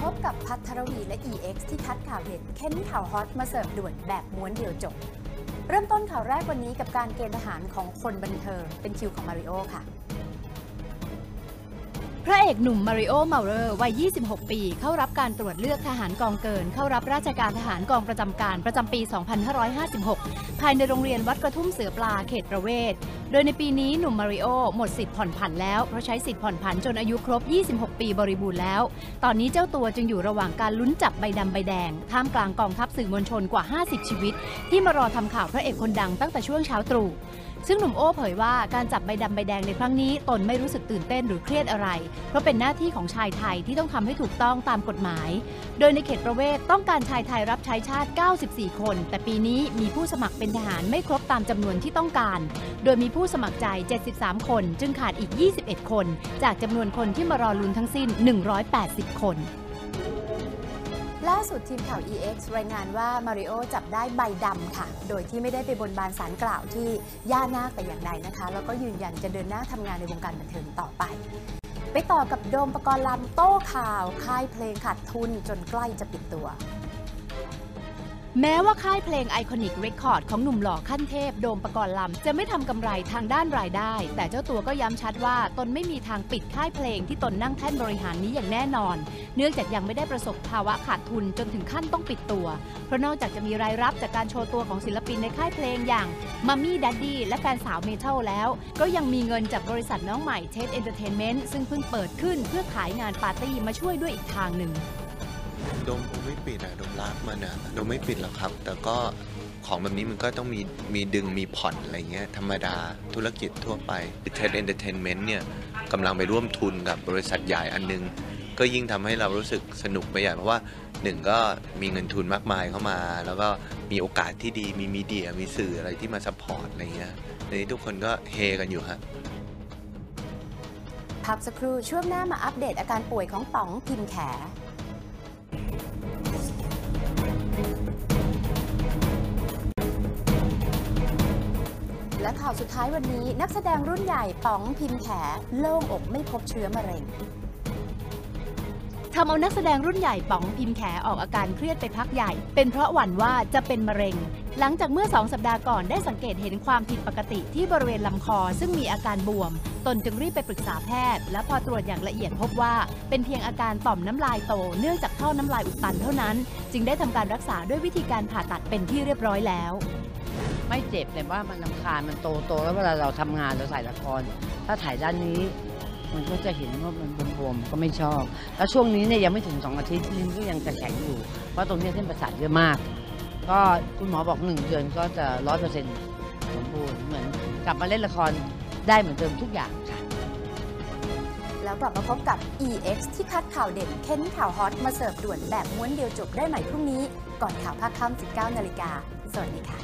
พบกับพัทรวีและ EX ที่คัดข่าวเด่นเค้นข่าวฮอตมาเสิร์ฟด่วนแบบม้วนเดียวจบ เริ่มต้นข่าวแรกวันนี้กับการเกณฑ์ทหารของคนบันเทิงเป็นคิวของมาริโอค่ะ พระเอกหนุ่มมาริโอเมาเรอร์วัย 26 ปี เข้ารับการตรวจเลือกทหารกองเกิน เข้ารับราชการทหารกองประจำการประจำปี 2556 ภายในโรงเรียนวัดกระทุ่มเสือปลาเขตประเวศโดยในปีนี้หนุ่มมาริโอหมดสิทธิ์ผ่อนผันแล้ว เพราะใช้สิทธิ์ผ่อนผันจนอายุครบ 26 ปีบริบูรณ์แล้ว ตอนนี้เจ้าตัวจึงอยู่ระหว่างการลุ้นจับใบดำใบแดง ท่ามกลางกองทัพสื่อมวลชนกว่า 50 ชีวิต ที่มารอทำข่าวพระเอกคนดังตั้งแต่ช่วงเช้าตรู่ซึ่งหนุ่มโอ้เผยว่าการจับใบดำใบแดงในครั้งนี้ ตนไม่รู้สึกตื่นเต้นหรือเครียดอะไร เพราะเป็นหน้าที่ของชายไทยที่ต้องทำให้ถูกต้องตามกฎหมาย โดยในเขตประเวศต้องการชายไทยรับใช้ชาติ 94 คน แต่ปีนี้มีผู้สมัครเป็นทหารไม่ครบตามจำนวนที่ต้องการ โดยมีผู้ผู้สมัครใจ 73 คน จึงขาดอีก 21 คน จากจำนวนคนที่มารอลุ้นทั้งสิ้น 180 คนล่าสุดทีมข่าว EX รายงานว่ามาริโอจับได้ใบดำค่ะ โดยที่ไม่ได้ไปบนบานสารกล่าวที่ย่านาคแต่อย่างใดนะคะ แล้วก็ยืนยันจะเดินหน้าทำงานในวงการบันเทิงต่อไป ไปต่อกับโดมประกรณ์ลำโต้ข่าว ค่ายเพลงขาดทุนจนใกล้จะปิดตัว แม้ว่าค่ายเพลงไอคอนิกเรคคอร์ดของหนุ่มหล่อขั้นเทพ โดมประกรณ์ลำ จะไม่ทำกำไรทางด้านรายได้ แต่เจ้าตัวก็ย้ำชัดว่าตนไม่มีทางปิดค่ายเพลงที่ตนนั่งแท่นบริหารนี้อย่างแน่นอน เนื่องจากยังไม่ได้ประสบภาวะขาดทุนจนถึงขั้นต้องปิดตัว เพราะนอกจากจะมีรายรับจากการโชว์ตัวของศิลปินในค่ายเพลงอย่างมัมมี่ดัดดี้และแฟนสาวเมทัลแล้ว ก็ยังมีเงินจากบริษัทน้องใหม่เทสเอนเตอร์เทนเมนต์ซึ่งเพิ่งเปิดขึ้นเพื่อขายงานปาร์ตี้มาช่วยด้วยอีกทางหนึ่ง ดมคงไม่ปิดอะโดมรักมันอะโดมไม่ปิดหรอกครับ แต่ก็ของแบบนี้มันก็ต้องมีมีดึงมีผ่อนอะไรเงี้ยธรรมดาธุรกิจทั่วไปเทรดเอนเตอร์เทนเมนต์เนี่ยกำลังไปร่วมทุนกับบริษัทใหญ่อันนึง ก็ยิ่งทำให้เรารู้สึกสนุกไปใหญ่เพราะว่าหนึ่งก็มีเงินทุนมากมายเข้ามา แล้วก็มีโอกาสที่ดีมีมีเดียมีสื่ออะไรที่มาซัพพอร์ตอะไรเงี้ยในนี้ทุกคนก็เฮกันอยู่ฮะพักสักครู่ช่วงหน้ามาอัปเดตอาการป่วยของป๋องพิมแข และข่าวสุดท้ายวันนี้ นักแสดงรุ่นใหญ่ป๋องพิมแขโล่งอกไม่พบเชื้อมะเร็ง ทำเอานักแสดงรุ่นใหญ่ป๋องพิมแขออกอาการเครียดไปพักใหญ่ เป็นเพราะหวั่นว่าจะเป็นมะเร็ง หลังจากเมื่อสองสัปดาห์ก่อนได้สังเกตเห็นความผิดปกติที่บริเวณลำคอซึ่งมีอาการบวม ตนจึงรีบไปปรึกษาแพทย์ และพอตรวจอย่างละเอียดพบว่า เป็นเพียงอาการต่อมน้ำลายโต เนื่องจากท่อน้ำลายอุดตันเท่านั้น จึงได้ทำการรักษาด้วยวิธีการผ่าตัดเป็นที่เรียบร้อยแล้วไม่เจ็บแต่ว่ามันลำคาญมันโตโตแล้วเวลาเราทำงานเราใส่ละคร ถ้าถ่ายด้านนี้ มันก็จะเห็นว่ามันบวมๆก็ไม่ชอบ แล้วช่วงนี้เนี่ยยังไม่ถึงสองอาทิตย์ลิ้นก็ยังจะแข็งอยู่ เพราะตรงนี้เส้นประสาทเยอะมาก ก็คุณหมอบอกหนึ่งเดือนก็จะร้อยเปอร์เซ็นต์สมบูรณ์เหมือนกลับมาเล่นละครได้เหมือนเดิมทุกอย่างค่ะ แล้วกลับมาพบกับ EX ที่คัดข่าวเด่นเค้นข่าวฮอตมาเสิร์ฟด่วนแบบม้วนเดียวจบได้ใหม่พรุ่งนี้ ก่อนข่าวภาคค่ำ19นาฬิกาสวัสดีค่ะ